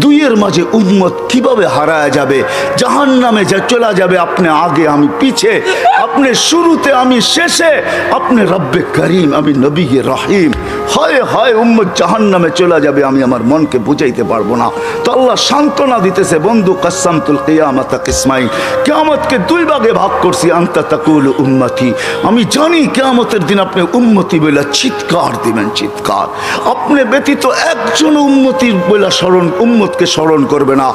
দুইয়ের মাঝে উম্মত কীভাবে হারায় যাবে জাহান নামে যা চলা যাবে, আপনি আগে আমি পিছে, আপনি শুরুতে আমি শেষে, আপনি রব্বে করিম, আমি নবী রাহিম। হয় হয় উম্মত জাহান নামে চলে যাবে, আমি আমার মনকে বুঝাইতে পারব না। তো আল্লাহ সান্ত্বনা দিতেছে, বন্ধু কাসামতুল কিয়ামত ইসমাইল কেয়ামতকে দুই ভাগে ভাগ করছি, আন্তা তাকুল উম্মতি। আমি জানি কেয়ামতের দিন আপনি উম্মতি বলে চিৎকার দিবেন, চিৎকার। আপনি ব্যতীত একজন উম্মতির বলে স্মরণ, উম্মতকে স্মরণ করবে না।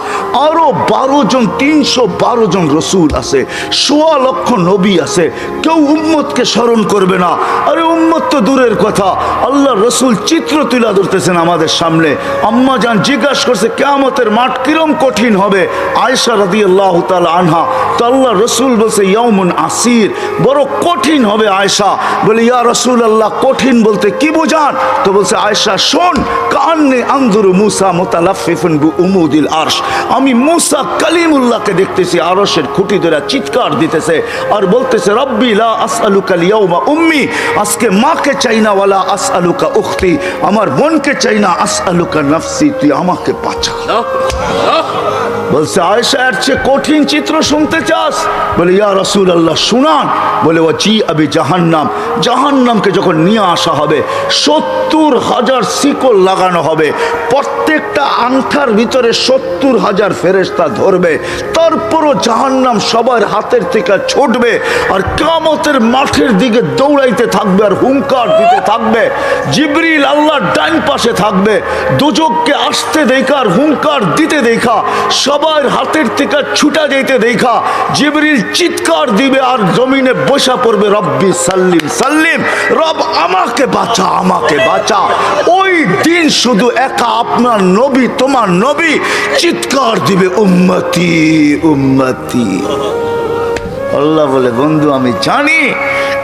আরও বারো জন, তিনশো বারো জন রসুল আছে, সোয়া লক্ষ নবী আছে, কেউ উম্মতকে স্মরণ করবে না। আরে উম্মত তো দূরের কথা, আল্লাহ রসুল চিত্র তুলে ধরতেছেন আমাদের সামনে। আম্মা যান জিজ্ঞাসা করছে, কেয়ামতের মাঠ কিরম কঠিন হবে? আয়সা রাদি আল্লাহ আনহা, তো আল্লাহ রসুল বলছে ইয়মুন আসির, বড় কঠিন হবে আয়সা বলে, ইয়া রসুল আল্লাহ কঠিন বলতে কি বোঝান? তো বলছে আয়সা শোন কান্নে আন্দুর মুসা মোতালাফিফুন বু উমুদিল আরশ। আমি মুসা কালিমুল্লাহকে দেখতেছি, আরশের খুঁটি ধরে চিৎকার দিতেছে আর বলতেছে, রব্বি লা আসআলুকা লিয়াউমা উম্মি, আজকে মাকে চাই না, ওয়ালা আসআলুকা উখতি আমার বোনকে চাই না আসআলুকা নাফসি তুই আমাকে বাঁচা বলছে আয়সা এর চেয়ে কঠিন চিত্র শুনতে চাস? বলে, ইয়া রসুল আল্লাহ শুনান। বলে ও জি আবি জাহান্নাম। জাহান্নামকে যখন নিয়ে আসা হবে, সত্তর হাজার শিকল লাগানো হবে। প্রত্যেকটা আংঠার ভিতরে সত্তর হাজার ফেরেস্তা ধরবে। তারপরও জাহান্নাম সবার হাতের থেকে ছুটবে আর কামতের মাঠের দিকে দৌড়াইতে থাকবে আর হুঙ্কার দিতে থাকবে। জিবরিল আল্লাহর ডাইন পাশে থাকবে। দুজককে আসতে দেখা আর হুঙ্কার দিতে দেখা। সবার হাতের থেকে ছুটা যেতে দেখা। জিবরিল চিৎকার দিবে আর জমিনে বসা পড়বে, রব্বি সাল্লিম সাল্লিম, রব আমাকে বাঁচা আমাকে বাঁচা। ওই দিন শুধু একা আপনার নবী, তোমার নবী চিৎকার দিবে, উম্মতি উম্মতি। আল্লাহ বলে, বন্ধু, আমি জানি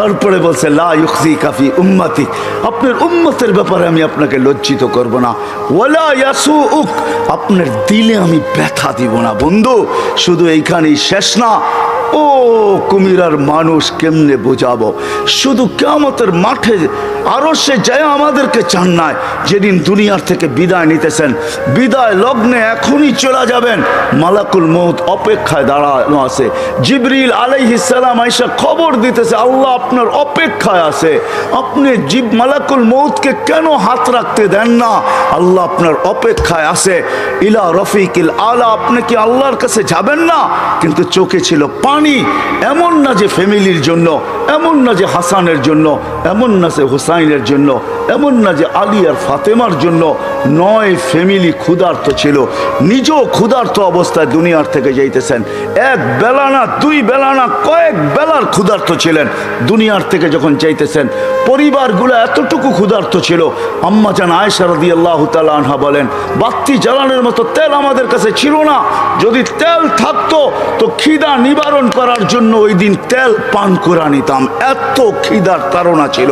তারপরে বলছে, লা ইউখজি কাফি উম্মাতি। আপনার উম্মতের ব্যাপারে আমি আপনাকে লজ্জিত করব না। ওলা উক আপনার দিলে আমি ব্যথা দিব না। বন্ধু, শুধু এইখানেই শেষ না। ও কুমিরার মানুষ কেমনে বোঝাবো? শুধু কেমতের মাঠে আরও সে যায় আমাদেরকে চান নাই। যেদিন দুনিয়ার থেকে বিদায় নিতেছেন, বিদায় লগ্নে এখনই চলে যাবেন। মালাকুল মৌত অপেক্ষায় দাঁড়ানো আছে। জিবরিল আলাইহিসালাম আইসা খবর দিতেছে, আল্লাহ আপনার অপেক্ষায় আছে। আপনি জিব, মালাকুল মৌতকে কেন হাত রাখতে দেন না? আল্লাহ আপনার অপেক্ষায় আছে। ইলা রফিকিল আলা, আপনি কি আল্লাহর কাছে যাবেন না? কিন্তু চোখে ছিল পানি। এমন না যে ফ্যামিলির জন্য এমন না যে হাসানের জন্য, এমন না যে হুসাইনের জন্য, এমন না যে আলী আর ফাতেমার জন্য নয় ফ্যামিলি ক্ষুধার্ত ছিল। নিজেও ক্ষুধার্ত অবস্থায় দুনিয়ার থেকে যাইতেছেন। এক বেলা না, দুই বেলা না, কয়েক বেলার ক্ষুধার্ত ছিলেন। দুনিয়ার থেকে যখন যাইতেছেন, পরিবারগুলো এতটুকু ক্ষুধার্ত ছিল। আম্মা জান আয়সা রদি আল্লাহ আনহা বলেন, বাত্তি জ্বালানোর মতো তেল আমাদের কাছে ছিল না। যদি তেল থাকতো, তো খিদা নিবারণ করার জন্য ওই দিন তেল পান করে নিতাম এত খিদার তারা ছিল।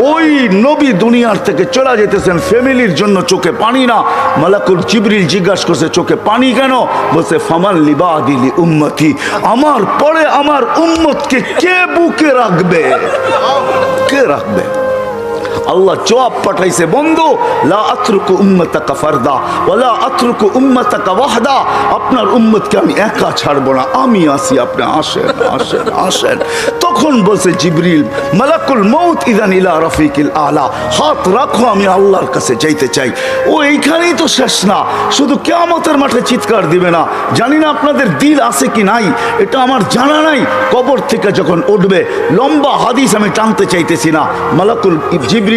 ওই নবী দুনিয়ার থেকে চলে যেতেছেন ফ্যামিলির জন্য চোখে পানি না। মালাকুল জিবরিল জিজ্ঞাসা করছে, চোখে পানি কেন? বলছে ফামাল লিবা দিলি উম্মতি। আমার পরে আমার উম্মতকে কে বুকে রাখবে? কে রাখবে? আল্লাহ জবাব পাঠাইছে, বন্ধু, লা আতরুকু উম্মতাকা ফারদা ওয়ালা আতরুকু উম্মতাকা ওয়াহদা। আপনার উম্মতকে আমি একা ছাড়বো না, আমি আসি আপনি আসেন আসেন আসেন। তখন বলছে জিবরিল, মালাকুল মৌত ইদান ইলা রফিকিল আলা। হাত রাখো, আমি আল্লাহর কাছে যাইতে চাই। ও, এইখানেই তো শেষ না, শুধু কেয়ামতের মাঠে চিৎকার দিবে না। জানি না আপনাদের দিল আছে কি নাই, এটা আমার জানা নাই। কবর থেকে যখন উঠবে, লম্বা হাদিস আমি টানতে চাইতেছি না। মালাকুল জিবরিল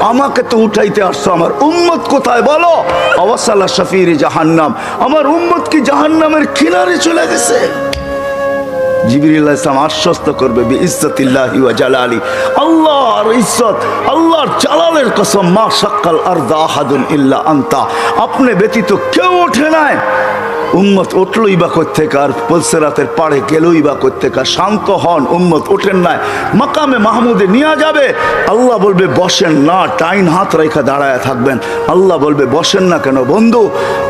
আমাকে তো উঠাইতে আসছো আমার উম্মত কোথায় বলো? অবসাল্লা শফির জাহান্নাম। আমার উম্মত কি জাহান্নামের কিনারে চলে গেছে? ইসলাম আশ্বস্ত করবে ইজ্জতিল্লাহি আনতা। আপনি ব্যতীত কেউ ওঠে নাই। উম্মত উঠলই বা থেকে আর পলসেরাতের পাড়ে গেলই বা থেকে শান্ত হন, উম্মত ওঠেন নাই। মাকামে মাহমুদে নিয়ে যাবে। আল্লাহ বলবে, বসেন না টাইন হাত রেখা দাঁড়ায় থাকবেন। আল্লাহ বলবে, বসেন না কেন বন্ধু?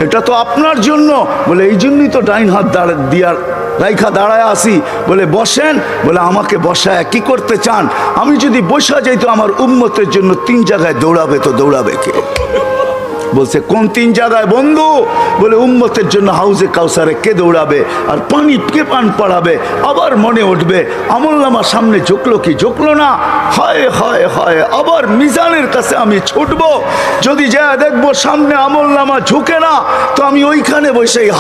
এটা তো আপনার জন্য। বলে, এই জন্যই তো ডাইন হাত দাঁড়া দিয়ার রাইখা দাঁড়ায় আসি বলে, বসেন। বলে, আমাকে বসায় কি করতে চান? আমি যদি বসা যাই তো আমার উম্মতের জন্য তিন জায়গায় দৌড়াবে তো দৌড়াবে কে? বলছে, কোন তিন জায়গায় বন্ধু? বলে, উম্মতের জন্য হাউজে কাউসারে কে দৌড়াবে আর পানি কে পান পড়াবে? আবার মনে উঠবে, আমল সামনে ঝুঁকলো কি ঝুঁকলো না? হয় হয় হয়, আবার মিজানের কাছে আমি ছুটব। যদি যা দেখব সামনে আমল নামা ঝুঁকে না, তো আমি ওইখানে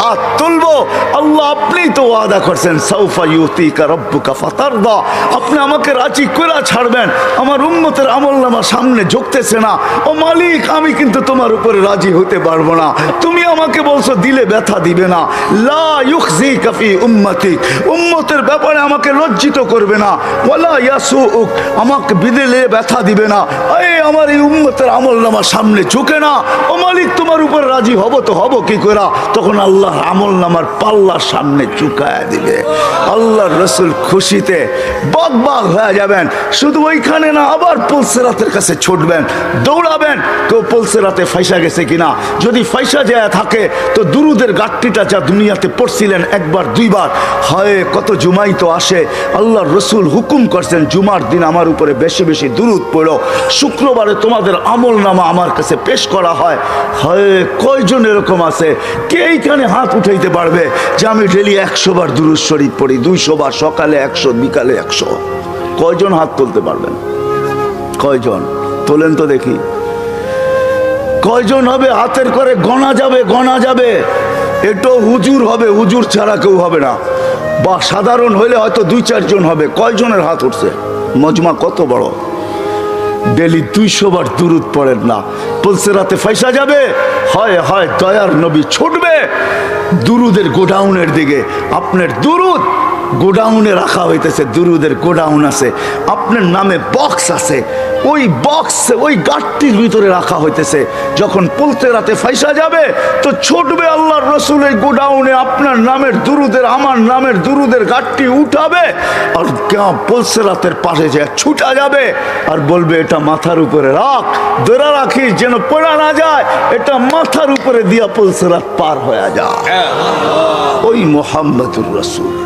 হাত তুলবো। আল্লাহ আপনি তো ওয়াদা করছেন সৌফা ইউতি কা রব্বুকা আপনি আমাকে রাজি ছাড়বেন, আমার আমল নামা সামনে ঝুঁকতেছে না। ও মালিক, আমি কিন্তু তোমার উপরে রাজি হতে পারব না। তুমি আমাকে বলছো, দিলে ব্যথা দিবে না। লা ইউখজি কাফি উম্মতিক। উম্মতের ব্যাপারে আমাকে লজ্জিত করবে না। ওয়ালা ইয়াসুউক, আমাকে বিদেলে ব্যথা দিবে না। এই আমার এই উম্মতের আমল নামার সামনে ঝুঁকে না। ও মালিক, তোমার উপর রাজি হব তো হব কি করে তখন আল্লাহর আমল নামার পাল্লার সামনে চুকায় দিবে। আল্লাহর রসুল খুশিতে বাগ বাগ হয়ে যাবেন। শুধু ওইখানে না, আবার পলসেরাতের কাছে ছুটবেন, দৌড়াবেন। কেউ পলসেরাতে ফাইসা গেছে কিনা? যদি ফাইসা যায় থাকে, তো দুরুদের গাঠটিটা যা দুনিয়াতে পড়ছিলেন একবার, দুইবার। হয়, কত জুমাই তো আসে। আল্লাহর রসুল হুকুম করছেন, জুমার দিন আমার উপরে বেশি বেশি দুরুদ পড়ো। শুক্রবারে তোমাদের আমল নামা আমার কাছে পেশ করা হয়। হয়, কয়জন এরকম আছে? কে এইখানে হাত উঠাইতে পারবে যে আমি ডেলি একশো বার দুরুদ শরীফ পড়ি, দুইশো বার, সকালে একশো, বিকালে একশো? কয়জন হাত তুলতে পারবেন? কয়জন? তোলেন তো দেখি। কয়জন হবে? হাতের করে গণা যাবে গণা যাবে। এটো হুজুর হবে, হুজুর ছাড়া কেউ হবে না। বা সাধারণ হইলে হয়তো দুই চারজন হবে। কয়জনের হাত উঠছে? মজমা কত বড়? ডেলি দুইশো বার দূরত পড়েন না। পলসে রাতে ফাইসা যাবে? হয় হয়, দয়ার নবী ছুটবে। দুরুদের গোডাউনের দিকে, আপনার দুরুদ গোডাউনে রাখা হইতেছে, দুরুদের গোডাউন আছে। আপনার নামে বক্স আছে। ওই বক্স ওই গাঠটির ভিতরে রাখা হইতেছে। যখন পলতে রাতে ফাইসা যাবে তো ছুটবে আল্লাহর রসুল এই গোডাউনে আপনার নামের দুরুদের আমার নামের দুরুদের গাঠটি উঠাবে আর কেউ পলসে রাতের পাশে যে ছুটা যাবে আর বলবে এটা মাথার উপরে রাখ ধরে রাখিস যেন পড়া না যায়। এটা মাথার উপরে দিয়া পলসে রাত পার হয়ে যায়। ওই মোহাম্মদুর রসুল।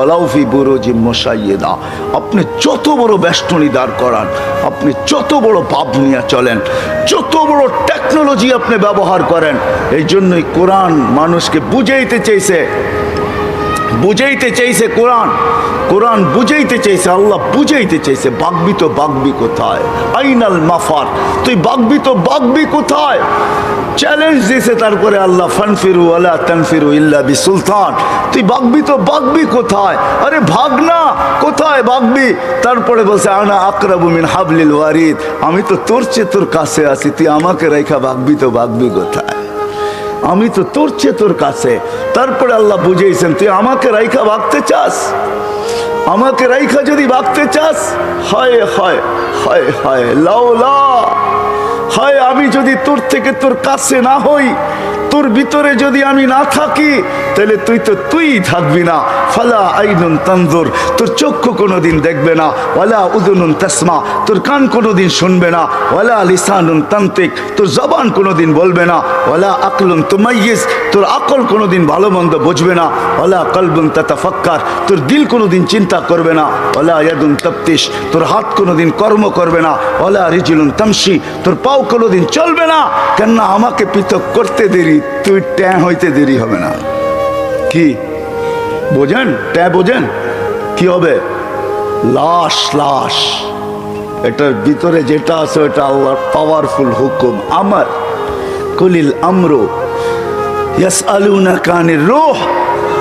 অলাউফি বুরোজি মশাইয়েদা, আপনি যত বড় বেষ্টনী দাঁড় করান, আপনি যত বড় ভাব নিয়ে চলেন, যত বড় টেকনোলজি আপনি ব্যবহার করেন, এই জন্যই কোরআন মানুষকে বুঝাইতে চেয়েছে বুঝাইতে চাইছে কোরআন কোরআন বুঝাইতে চাইছে, আল্লাহ বুঝাইতে চাইছে, বাগবি তো বাগবি কোথায়? আইনাল মাফার, তুই বাগবি তো বাগবি কোথায়? চ্যালেঞ্জ দিয়েছে তারপরে আল্লাহ, ফানফিরু আলা তানফিরু ইল্লা বি সুলতান তুই বাগবি তো বাগবি কোথায়? আরে ভাগ না, কোথায় বাগবি? তারপরে বলছে, আনা আকরাবু মিন হাবলিল ওয়ারিদ। আমি তো তোর চেয়ে তোর কাছে আছি, তুই আমাকে রেখা বাগবি তো বাগবি কোথায়? আমি তো তোর চেয়ে তোর কাছে। তারপরে আল্লাহ বুঝেছেন তুই আমাকে রাইখা ভাগতে চাস? আমাকে রাইখা যদি ভাগতে চাস, হয় হয় হয় হয়, লাউলা। হয় আমি যদি তোর থেকে তোর কাছে না হই তোর ভিতরে যদি আমি না থাকি, তাহলে তুই তো তুই থাকবি না। ফালা আইনুন তানজুর, তোর চক্ষু কোনোদিন দেখবে না। ওয়ালা উদুনুন তাসমা, তোর কান কোনোদিন শুনবে না। ওয়ালা লিসানুন তান্ত্রিক, তোর জবান কোনোদিন বলবে না। ওয়ালা আকলুন তুমাইয়িজ, তোর আকল কোনোদিন ভালো মন্দ বুঝবে না। ওয়ালা কলবুন তাতাফাক্কার, তোর দিল কোনোদিন চিন্তা করবে না। ওয়ালা ইয়াদুন তাফতিশ, তোর হাত কোনোদিন কর্ম করবে না। ওয়ালা রিজুলুন তামশি, তোর পাও কোনোদিন চলবে না। কেননা আমাকে পৃথক করতে দেরি তুই ট্যাঁ হইতে দেরি হবে না। কি? বোঝেন? ট্যাঁ বোঝেন? কি হবে? লাশ লাশ। এটার ভিতরে যেটা আছে, ওটা আল্লাহর পাওয়ারফুল হুকুম। আমার কলিল আমরো ইয়াস আলুনা কানের রোহ।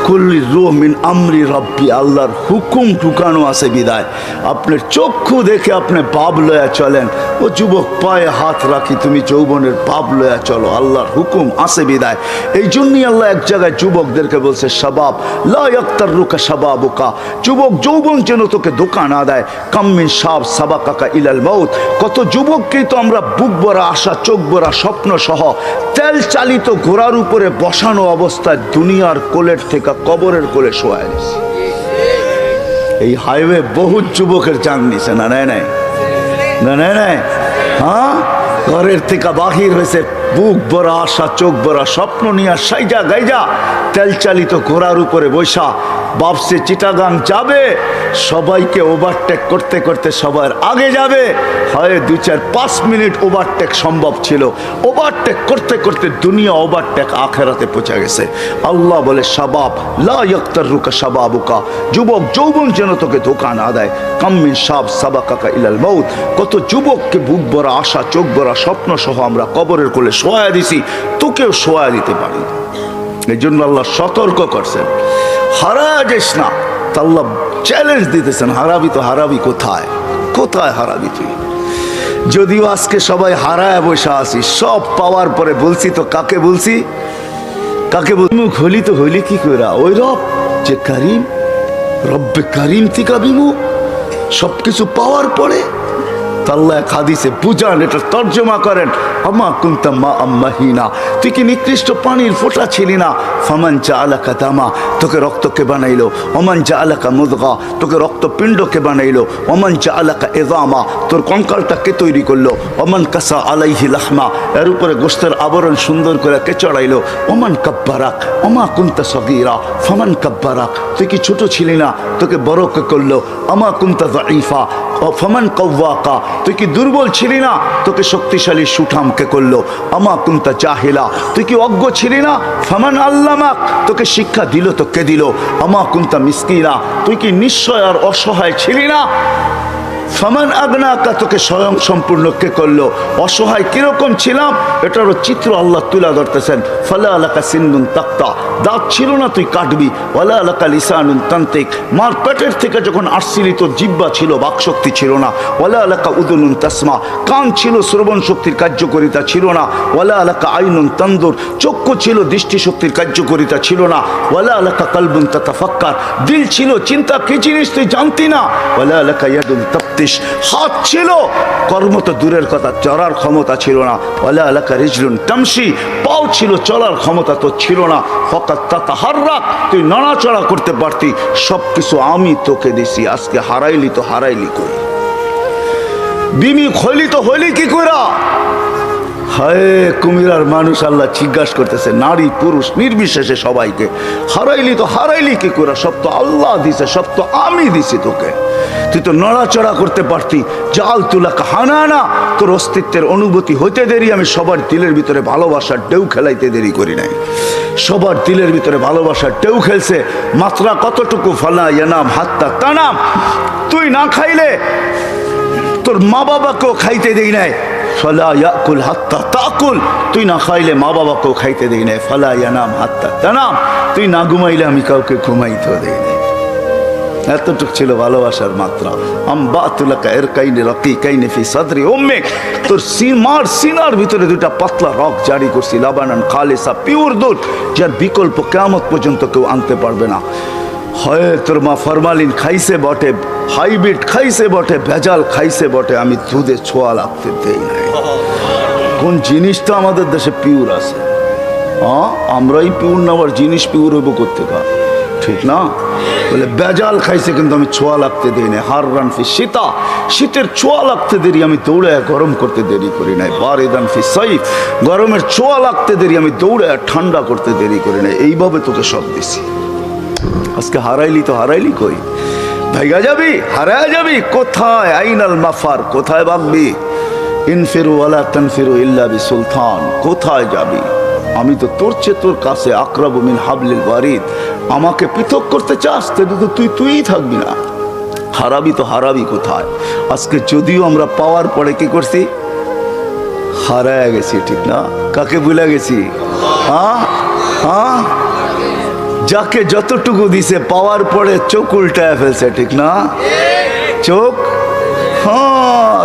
কুল্লি মিন আমরি রব্বি, আল্লাহর হুকুম ঢুকানো আছে বিদায়। আপনার চক্ষু দেখে আপনি পাপ লয়া চলেন। ও যুবক, পায়ে হাত রাখি, তুমি যৌবনের পাপ লয়া চলো, আল্লাহর হুকুম আছে বিদায়। এই জন্যই আল্লাহ এক জায়গায় যুবকদেরকে বলছে সবাব লাক্তার রুকা সাবাবুকা যুবক যৌবন যেন তোকে ধোকা না দেয়। কাম্মিন সাব সাবা কাকা ইলাল মৌত কত যুবককেই তো আমরা বুক ভরা আশা, চোখ ভরা স্বপ্ন সহ তেল চালিত ঘোড়ার উপরে বসানো অবস্থায় দুনিয়ার কোলের থেকে কবরের কোলে শোয়া নিছি এই হাইওয়ে বহু যুবকের চান নিছে, না নেয় নাই? না নেয় নাই? হ্যাঁ? ঘরের থেকে বাহির হয়েছে, বুক ভরা আশা, চোখ ভরা স্বপ্ন নিয়ে সাইজা গাইজা তেল চালিত ঘোড়ার উপরে বৈশা বাপসে চিটাগাং যাবে, সবাইকে ওভারটেক করতে করতে সবার আগে যাবে। হয় দু চার পাঁচ মিনিট ওভারটেক সম্ভব ছিল। ওভারটেক করতে করতে দুনিয়া ওভারটেক আখেরাতে পৌঁছে গেছে। আল্লাহ বলে সাবাব লা ইয়ক্তার রুকা সাবাবুকা যুবক যৌবন যেন তোকে ধোকা না দেয়। কাম্মিন সাব সাবা কাকা ইলাল মৌত কত যুবককে বুক ভরা আশা, চোখ ভরা স্বপ্ন সহ আমরা কবরের কোলে শোয়া দিছি। তোকেও শোয়া দিতে পারি। এই জন্য আল্লাহ সতর্ক করছেন। হারা যাস না। তা আল্লাহ চ্যালেঞ্জ দিতেছেন, হারাবি তো হারাবি কোথায়? কোথায় হারাবি তুই? যদিও আজকে সবাই হারায় বসে আসি সব পাওয়ার পরে বলছি তো কাকে বলছি? কাকে বল মুখ হলি তো হলি কি করা ওই রব যে করিম, রব্বে করিম থেকে বিমুখ সব কিছু পাওয়ার পরে তাল্লা এক হাদিসে বুঝান, এটা তর্জমা করেন, আমা কুন্তা মা আম্মাহিনা? তুই কি নিকৃষ্ট পানির ফোঁটা ছিলি না? ফামান চা আলাকা দামা। তোকে রক্তকে বানাইলো? ওমান চা আলাকা মুদগা। তোকে রক্তপিণ্ডকে বানাইলো? ওমান চা আলাকা এদামা তোর কঙ্কালটাকে তৈরি করল? ওমান কাসা আলাইহি লাহমা। এর উপরে গোস্তের আবরণ সুন্দর করে কে চড়াইলো? ওমান কাব্বারাক। অমা কুন্তা সগীরা? ফামান কাব্বারাক। তুই কি ছোট ছিলি না? তোকে বড় কে করল? আমা কুন্তা দাইফা ফমান কৌয়াকা তুই কি দুর্বল ছিলি না? তোকে শক্তিশালী সুঠামকে করল। আমা কুন্তা চাহিলা তুই কি অজ্ঞ ছিলি না? ফমান আল্লামাক। তোকে শিক্ষা দিল, তোকে দিল। আমা কুন্তা মিসকিনা। তুই কি নিশ্চয় আর অসহায় ছিলি না? ফমান আগনাকা তোকে স্বয়ং সম্পূর্ণ কে করল? অসহায় কীরকম ছিলাম? এটারও চিত্র আল্লাহ তুলে ধরতেছেন। ফলা আলাকা সিন্দুন তাক্তা। দাঁত ছিল না, তুই কাটবি। ওয়ালা আলাকা লিসানুন তান্ত্রিক মার পেটের থেকে যখন আসছিলি তোর জিব্বা ছিল, বাকশক্তি ছিল না। ওয়ালা আলাকা উদুনুন তাসমা। কান ছিল, শ্রবণ শক্তির কার্যকরিতা ছিল না। ওয়ালা আলাকা আইনুন তন্দুর। চক্ষু ছিল দৃষ্টিশক্তির কার্যকরিতা ছিল না। ওয়ালা আলাকা কালবুন তাতাফাক্কার। দিল ছিল, চিন্তা কি জিনিস তুই জানতি না? ওয়ালা আলাকা ইয়াদুন তাপ্তিস হাত ছিল। কর্ম তো দূরের কথা, চড়ার ক্ষমতা ছিল না। অলে এলাকা রিজলুন টামসি পাও ছিল, চলার ক্ষমতা তো ছিল না। ফকাত তাতা হাররাক তুই নড়াচড়া করতে পারতি। সব কিছু আমি তোকে দিছি, আজকে হারাইলি তো হারাইলি করি বিমি খলি তো হইলি কি কইরা? হায়, কুমিরার মানুষ আল্লাহ জিজ্ঞাসা করতেছে, নারী, পুরুষ, নির্বিশেষে সবাইকে। হারাইলি তো হারাইলি কি করে? সব তো আল্লাহ দিছে, সব তো আমি দিছি তোকে। তুই তো নড়াচড়া করতে পারতি। জাল তুলা হানা না তোর অস্তিত্বের অনুভূতি হইতে দেরি, আমি সবার দিলের ভিতরে ভালোবাসার ঢেউ খেলাইতে দেরি করি নাই। সবার দিলের ভিতরে ভালোবাসার ঢেউ খেলছে, মাত্রা কতটুকু? ফালা ইয়ানাম হাত্তা তানাম। তুই না খাইলে তোর মা বাবাকেও খাইতে দেই নাই। ফলা ইয়াকুল হাত্তা তাকুল। তুই না খাইলে মা বাবাকেও খাইতে দেই নাই। ফলা ইয়ানাম হাত্তা তানাম। তুই না ঘুমাইলে আমি কাউকে ঘুমাইতেও দেই নাই। এতটুক ছিল ভালোবাসার মাত্রা। আম বাতুলাকা এর কাইনে রকি কাইনে ফি সাদরি ওম্মে তোর সিমার সিনার ভিতরে দুটা পাতলা রক জারি করছি। লাবানান খালেসা, পিওর দুধ, যার বিকল্প কেমত পর্যন্ত কেউ আনতে পারবে না। হয় তোর মা ফরমালিন খাইছে বটে, হাইব্রিড খাইছে বটে, ভেজাল খাইছে বটে, আমি দুধে ছোঁয়া লাগতে দেই নাই। কোন জিনিসটা আমাদের দেশে পিওর আছে। আমরাই পিওর না, আবার জিনিস পিওর হইব করতে পার ঠিক না? বলে, বেজাল খাইছে কিন্তু আমি ছোঁয়া লাগতে দিই না হার রান ফি শীতা শীতের ছোঁয়া লাগতে দেরি, আমি দৌড়ে গরম করতে দেরি করি নাই। বারিদান ফি সাইফ গরমের ছোঁয়া লাগতে দেরি, আমি দৌড়ে ঠান্ডা করতে দেরি করি নাই। এইভাবে তোকে সব দিছি। আজকে হারাইলি তো হারাইলি কই? ভাইগা যাবি? হারায় যাবি? কোথায়? আইনাল মাফার, কোথায় ভাববি? ইনফিরু ওয়ালা তানফিরু ইল্লা বি সুলতান কোথায় যাবি? আমি তো তোর চেয়ে তোর কাছে আকরাবু মিন হাবলিল ওয়ারিদ। আমাকে পৃথক করতে চাস তাহলে তো তুই তুইই থাকবি না। হারাবি তো হারাবি কোথায়? আজকে যদিও আমরা পাওয়ার পরে কি করছি? হারায় গেছি, ঠিক না? কাকে ভুলে গেছি? হ্যাঁ? হ্যাঁ? যাকে যতটুকু দিছে, পাওয়ার পরে চোখ উল্টায় ফেলছে, ঠিক না? চোখ? হ্যাঁ?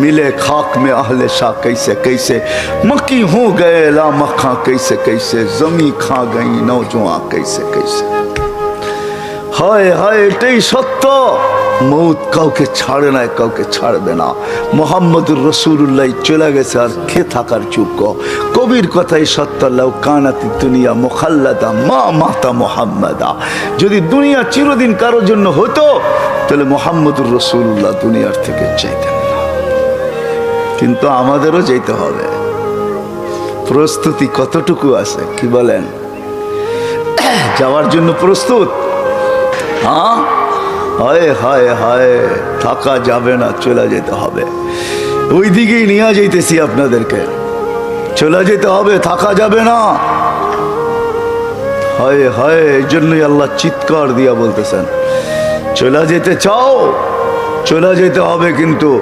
मिले खाक में अहले शाह कैसे कैसे मक्की हो गए ला मक्खा कैसे कैसे जमी खा गई नौजवान कैसे कैसे হায় হায় এটাই সত্য মৌত কাউকে ছাড়ে না কাউকে ছাড়বে না মোহাম্মদুর রসুল্লাহ চলে গেছে আর খে থাকার যোগ্য কবির কথাই সত্য লাউ কানাতি দুনিয়া মোখাল্লাদা মা মাতা মোহাম্মদা যদি দুনিয়া চিরদিন কারোর জন্য হতো তাহলে মোহাম্মদুর রসুল্লাহ দুনিয়ার থেকে চাইতেন না কিন্তু আমাদেরও যেতে হবে। প্রস্তুতি কতটুকু আছে, কি বলেন? যাওয়ার জন্য প্রস্তুত? হ্যাঁ? হায় হায় হায়, থাকা যাবে না, চলে যেতে হবে। ওই দিকেই নিয়ে যাইতেছি আপনাদেরকে। চলে যেতে হবে, থাকা যাবে না। হায় হায়, এই জন্যই আল্লাহ চিৎকার দিয়া বলতেছেন। চলে যেতে চাও? চলে যেতে হবে কিন্তু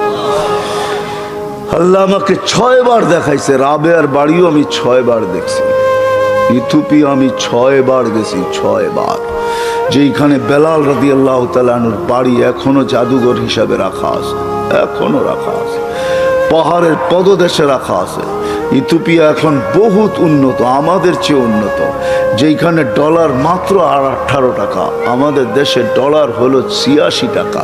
আল্লাহ আমাকে ছয় বার দেখাইছে রাবেয়ার বাড়িও আমি ছয় বার দেখছি। ইথুপি আমি ছয় বার গেছি, ছয় বার। যেইখানে বেলাল রাদি আল্লাহ তালানুর বাড়ি এখনও জাদুঘর হিসাবে রাখা আছে, এখনও রাখা আছে। পাহাড়ের পদদেশে রাখা আছে। ইথুপিয়া এখন বহুত উন্নত, আমাদের চেয়ে উন্নত। যেইখানে ডলার মাত্র আর আঠারো টাকা, আমাদের দেশে ডলার হলো ছিয়াশি টাকা।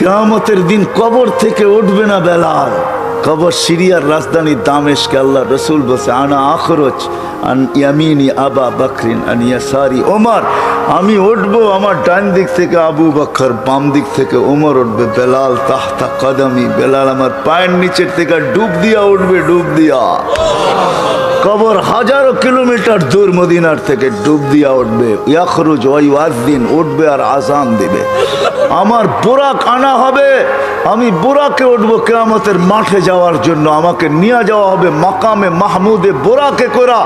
কেয়ামতের দিন কবর থেকে উঠবে না বেলাল। কবর সিরিয়ার রাজধানী দামেশকে আল্লাহ রসুল বসে আনা আখরোচ আন ইয়ামিনি আবা বকরিন আন ইয়াসারি ওমর। আমি উঠবো আমার ডান দিক থেকে আবু বকর, বাম দিক থেকে ওমর উঠবে। বেলাল তাহতা কদমি, বেলাল আমার পায়ের নিচের থেকে ডুব দিয়া উঠবে, ডুব দিয়া। কবর হাজারো কিলোমিটার দূর মদিনার থেকে ডুব দিয়া উঠবে। ইয়াখরুজ ওই ওয়াজদিন উঠবে আর আজান দিবে। আমার বোরাক আনা হবে, আমি বোরাকে উঠবো কেয়ামতের মাঠে যাওয়ার জন্য। আমাকে নিয়ে যাওয়া হবে মাকামে মাহমুদে বোরাকে করা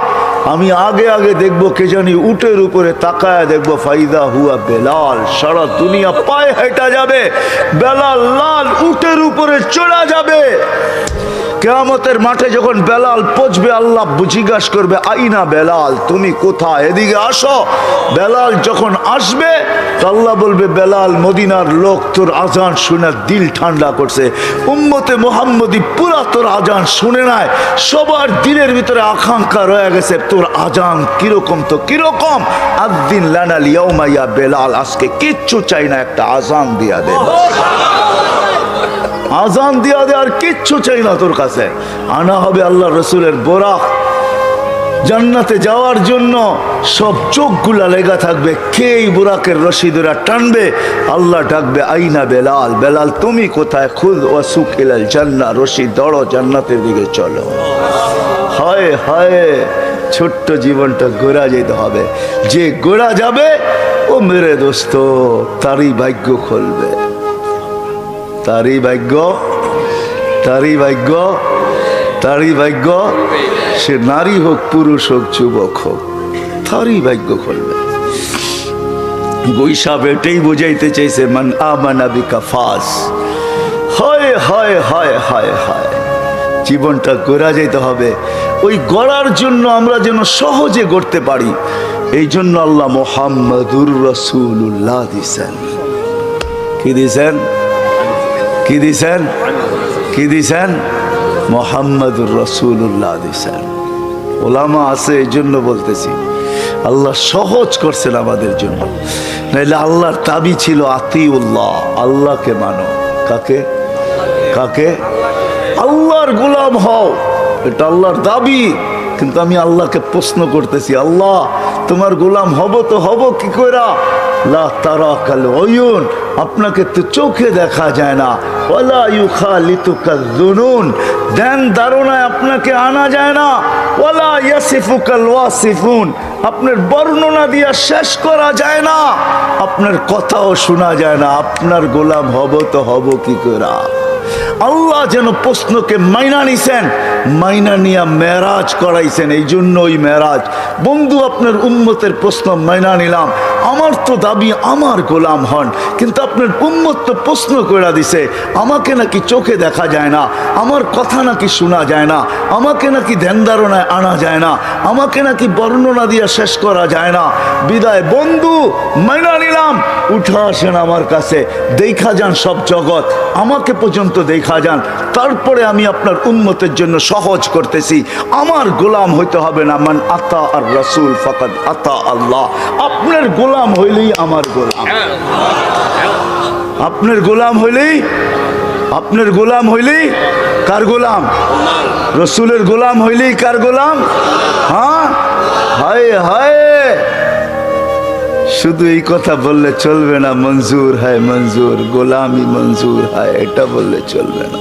আমি আগে আগে দেখব কে জানি উটের উপরে তাকায় দেখব, ফাইদা হুয়া বেলাল, সারা দুনিয়া পায়ে হেঁটা যাবে। বেলাল লাল উটের উপরে চড়া যাবে। কেয়ামতের মাঠে যখন বেলাল পচবে, আল্লাহ জিজ্ঞাসা করবে, আইনা বেলাল, তুমি কোথায়? এদিকে আসো। বেলাল যখন আসবে আল্লাহ বলবে, বেলাল, মদিনার লোক তোর আজান শুনে দিল ঠান্ডা করছে। উম্মতে মোহাম্মদী পুরা তোর আজান শুনে নাই। সবার দিলের ভিতরে আকাঙ্ক্ষা রয়ে গেছে, তোর আজান কীরকম তো কীরকম? আদিন লানাল ইয়ৌমাইয়া বেলাল, আজকে কিচ্ছু চাই না, একটা আজান দিয়া দে। আজান দিয়া দে আর কিচ্ছু চাই না তোর কাছে। আনা হবে আল্লাহ রসুলের বোরাক। জান্নাতে যাওয়ার জন্য সব চোখগুলা লেগা থাকবে কে এই বুরাকের রশিদরা টানবে। আল্লাহ ডাকবে, আইনা বেলাল বেলাল, তুমি কোথায়? খুদ ওয়াসুক ইলাল জান্না রশি দড়ো জান্নাতের দিকে চলো। হায় হায়, ছোট্ট জীবনটা গোড়া যেতে হবে। যে গোড়া যাবে, ও মেরে দোস্ত, তারই ভাগ্য খুলবে। তারই ভাগ্য তারই ভাগ্য তারই ভাগ্য। সে নারী হোক, পুরুষ হোক, যুবক হোক, তারই ভাগ্য খুলবে। বৈশাখ এটাই বুঝাইতে চাইছে, মান আমানা বিকা ফাস হয় হয় হয় হয় হয়। জীবনটা গড়া যেতে হবে। ওই গড়ার জন্য আমরা যেন সহজে গড়তে পারি। এই জন্য আল্লাহ মোহাম্মদুর রসুল্লাহ দিছেন। কি দিছেন? কি দিছেন? কি দিছেন? মোহাম্মদুর রসুল্লাহ দিছেন। ওলামা আছে এই জন্য বলতেছি। আল্লাহ সহজ করছেন আমাদের জন্য। নাইলে আল্লাহর দাবি ছিল আতিউল্লাহ, আল্লাহকে মানো। কাকে? কাকে? আল্লাহর গোলাম হও। এটা আল্লাহর দাবি। কিন্তু আমি আল্লাহকে প্রশ্ন করতেছি, আল্লাহ, তোমার গোলাম হব তো হব কি কইরা? লা তারা কাল অয়ুন আপনাকে তো চোখে দেখা যায় না। ওয়ালা ইউখালিতুকা যুনুন। ধ্যান ধারণায় আপনাকে আনা যায় না। ওয়ালা ইয়াসিফুকাল ওয়াসিফুন। আপনার বর্ণনা দিয়া শেষ করা যায় না। আপনার কথাও শোনা যায় না। আপনার গোলাম হব তো হব কি করা? আল্লাহ যেন প্রশ্নকে মাইনা নিছেন। মাইনা নিয়া মেরাজ করাইছেন। এই জন্য ওই মেরাজ। বন্ধু, আপনার উন্মতের প্রশ্ন মাইনা নিলাম। আমার তো দাবি আমার গোলাম হন, কিন্তু আপনার উম্মত তো প্রশ্ন করে দিছে, আমাকে নাকি চোখে দেখা যায় না, আমার কথা নাকি শোনা যায় না, আমাকে নাকি ধ্যান ধারণায় আনা যায় না, আমাকে নাকি বর্ণনা দিয়ে শেষ করা যায় না। বিদায়, বন্ধু, মাইনা নিলাম, উঠে আসেন আমার কাছে, দেখা যান সব জগৎ, আমাকে পর্যন্ত দেখা যান, তারপরে আমি আপনার উন্মতের জন্য সহজ করতেছি। আমার গোলাম হইতে হবে না, মান আতা আর রসুল ফকাত আতা আল্লাহ। আপনার গোলাম হইলেই আমার গোলাম। আপনার গোলাম হইলেই আপনার গোলাম হইলেই কার গোলাম? রসুলের গোলাম হইলেই কার গোলাম? হ্যাঁ? হায় হায়। শুধু এই কথা বললে চলবে না মঞ্জুর হায় মঞ্জুর গোলামি মঞ্জুর হায় এটা বললে চলবে না।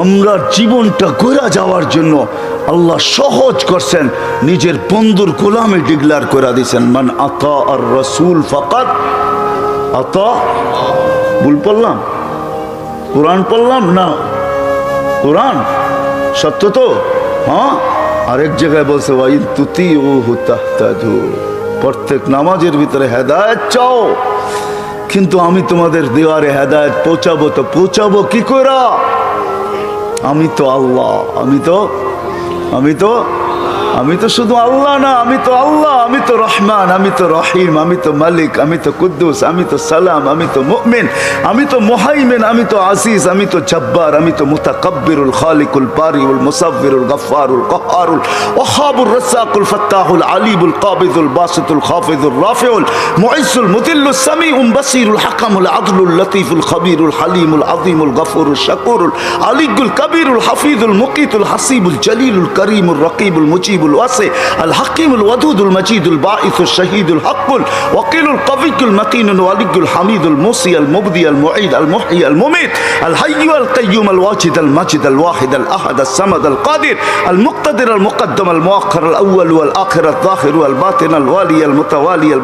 আমরা জীবনটা গোড়া যাওয়ার জন্য আল্লাহ সহজ করছেন, নিজের বন্ধুর গোলামে ডিগলার করে দিয়েছেন, মান আতা আর রসুল ফাকাত আতা, ভুল পড়লাম? কোরআন পড়লাম না? কোরআন? সত্য তো? হ্যাঁ? আরেক জায়গায় বলছে ওয়াইন তুতি ও হুতাহতাদু প্রত্যেক নামাজের ভিতরে হেদায়েত চাও। কিন্তু আমি তোমাদের দেওয়ারে হেদায়েত পৌঁছাবো তো পৌঁছাবো কি করা আমি তো আল্লাহ, আমি তো আমি তো আমি তো শুধু আল্লাহ না আমি তো আল্লাহ আমি তো রহমান আমি তো রহিম আমি তো মালিক আমি তো কুদ্দুস আমি তো সালাম আমি তো মুমিন আমি তো মোহাইমেন আমি তো আজিজ আমি তো জব্বার আমি তো মুতাকব্বিরুল খালিকুল বারিউল মুসাফিরুল গফফারুল কহারুল ওহাবুর রসাকুল ফত্তাহুল আলিবুল কাবিদুল বাসিতুল খাফিদুল রাফিউল মুইসুল মুদিল্লুস সামিউম বাসিরুল হাকামুল আদলুল লতিফুল খবিরুল হালিমুল আযীমুল গফুরুল শাকুরুল আলিগুল কবিরুল হাফিজুল মুকিতুল হাসিবুল জলিলুল করিমুল রকিবুল মুজিবুল ওয়াসি আল হাকিমুল ওয়াদুদুল মজিদুল বাঈসুল শহীদুল হকুল ওয়াকিলুল কবিকুল মতিনুল ওয়ালিকুল হামিদুল মুসি আল মুবদি আল মুঈদ আল মুহয়ি আল মুমিত আল হাইয়্যু আল কাইয়্যুম আল ওয়াজিদ আল মাজিদ আল ওয়াহিদ আল আহাদ আল সামাদ আল কাদির আল মুক্তাদির আল মুকদ্দম আল মুআخر আল আউয়াল ওয়াল আখির আল যাহির ওয়াল বাতিন আল ওয়ালি আল মুতাওয়ালি আল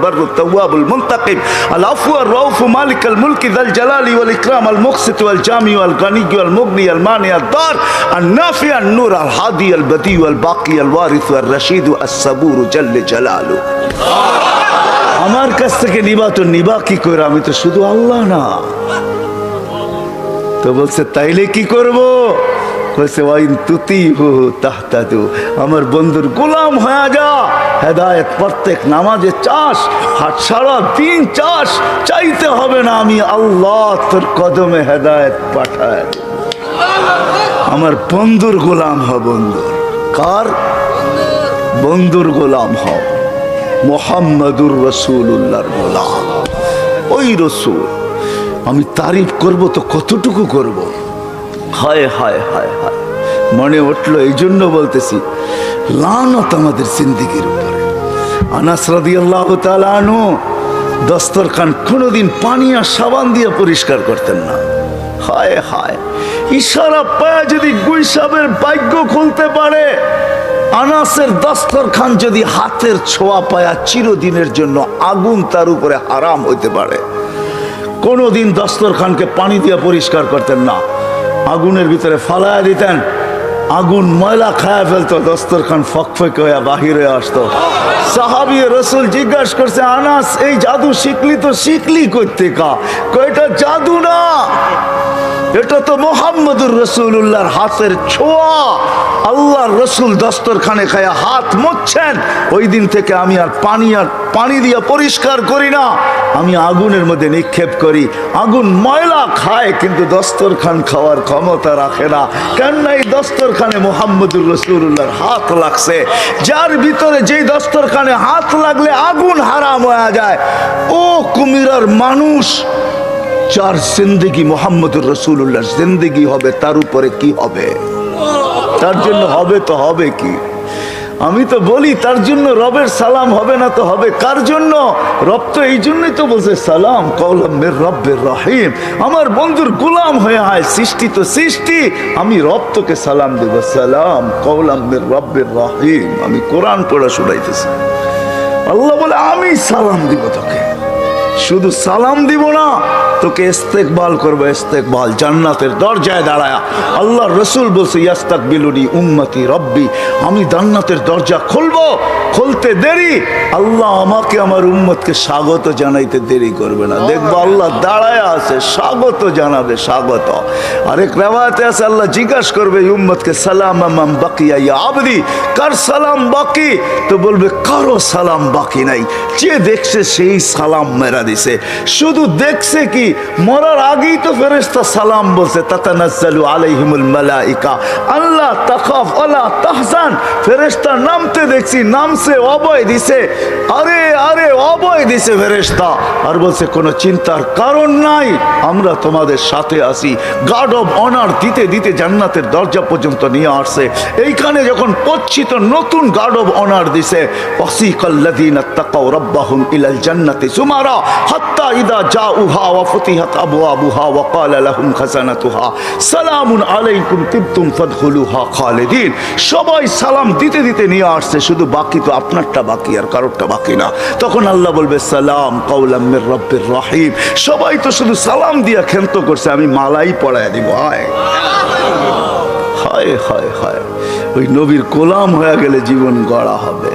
আমার কাছ থেকে নিবা তো নিবা কি করে? আমি তো শুধু আল্লাহ না। তো বলছে, তাইলে কি করব? আমার বন্ধুর গোলাম হয়ে যা। হেদায়েত প্রত্যেক নামাজে চাষ, হাট সারা দিন চাষ, চাইতে হবে না আমি আল্লাহ তোর কদমে হেদায়েত পাঠায় আমার বন্ধুর গোলাম হ বন্ধুর কার? বন্ধুর গোলাম হও। মোহাম্মদুর রসুল্লাহর গোলাম। ওই রসুল, আমি তারিফ করব তো কতটুকু করব? হায় হায় হায় হায়। মনে উঠল এই জন্য বলতেছি, লানত আমাদের সিন্দিগির উপরে। আনাস রাদিয়াল্লাহু তাআলা আনহু দস্তরখান কোনোদিন পানি আর সাবান দিয়ে পরিষ্কার করতেন না। হায় হায়। ইশারা পায়া যদি গুইসাবের ভাগ্য খুলতে পারে আনাসের দস্তরখান যদি হাতের ছোঁয়া পায়া চিরদিনের জন্য আগুন তার উপরে হারাম হইতে পারে। কোনোদিন দস্তরখানকে পানি দিয়ে পরিষ্কার করতেন না। আগুনের ভিতরে ফালায়া দিতেন। আগুন ময়লা খায়া ফেলতো দস্তরখান ফকফক হয়ে বাহিরে আসতো। সাহাবি রসুল জিজ্ঞাসা করছে, আনাস, এই জাদু শিখলি তো শিখলি করতে কা? কয়টা জাদু না? এটা তো মোহাম্মদুর রসুল্লাহর হাতের ছোঁয়া। আল্লাহর রসুল দস্তরখানে খায়া হাত মুছছেন। ওই দিন থেকে আমি আর পানি আর পানি দিয়ে পরিষ্কার করি না। আমি আগুনের মধ্যে নিক্ষেপ করি। আগুন ময়লা খায়, কিন্তু দস্তরখান খাওয়ার ক্ষমতা রাখে না। কেননা এই দস্তরখানে মোহাম্মদুর রসুল্লাহর হাত লাগছে। যার ভিতরে যেই দস্তরখানে হাত লাগলে আগুন হারাম হয়ে যায়। ও কুমিরার মানুষ যার জিন্দগি মোহাম্মদুর রসুল্লাহ জিন্দগি হবে, তার উপরে কি হবে? তার জন্য হবে তো হবে কি? আমি তো বলি, তার জন্য রবের সালাম হবে না তো হবে? কার জন্য? রব তো এই জন্যই তো বলছে, সালাম কৌলামের রব্বের রহিম। আমার বন্ধুর গোলাম হয়ে হয় সৃষ্টি তো সৃষ্টি। আমি রব তোকে সালাম দেব। সালাম কৌলামের রব্বের রহিম। আমি কোরআন পড়া শুনাইতেছি। আল্লাহ বলে, আমি সালাম দিব তোকে। শুধু সালাম দিব না, তোকে ইস্তেকবাল করব, ইস্তেকবাল, জান্নাতের দরজায় দাঁড়ায়। আল্লাহ রসুল বলছে ইয়াস্তাক বিলুনি উম্মতি রব্বি, আমি জান্নাতের দরজা খুলবো, খুলতে দেরি। আল্লাহ আমাকে, আমার উম্মতকে স্বাগত জানাইতে দেরি করবে না। দেখব আল্লাহ দাঁড়ায় আছে, স্বাগত জানাবে, স্বাগত। আরেক রেওয়াতে আছে, আল্লাহ জিজ্ঞাসা করবে উম্মতকে সালাম আমাম বাকিয়া ইয়া আবদি, কার সালাম বাকি? তো বলবে, কারও সালাম বাকি নাই, যে দেখছে সেই সালাম মেরা দিছে। শুধু দেখছে কি? মরার আগেই তো ফেরেস্তা সালাম বলছে, তাতানাজ্জালু আলাইহিমুল মালাইকা। আল্লাহ তাখাফ ওয়ালা তাহজান। ফেরেশতা নামতে দেখছি, নামছে অবয় দিছে। আরে আরে অবয় দিছে ফেরেস্তা আর বলছে, কোনো চিন্তার কারণ নাই। আমরা তোমাদের সাথে আসি গার্ড অব অনার দিতে দিতে জান্নাতের দরজা পর্যন্ত নিয়ে আসছে। এইখানে যখন পড়ছি তো নতুন গার্ড অফ অনার দিছে সবাই সালাম দিতে দিতে নিয়ে আসছে, শুধু বাকি তো আপনারটা বাকি আর কারোরটা বাকি না। তখন আল্লাহ বলবে, সালাম কাউলাম রহিম। সবাই তো শুধু সালাম দিয়া ক্ষেন্ত করছে, আমি মালাই পড়ায় দিব হয় হয় হয়, হায়। ওই নবীর কোলাম হয়ে গেলে জীবন গড়া হবে।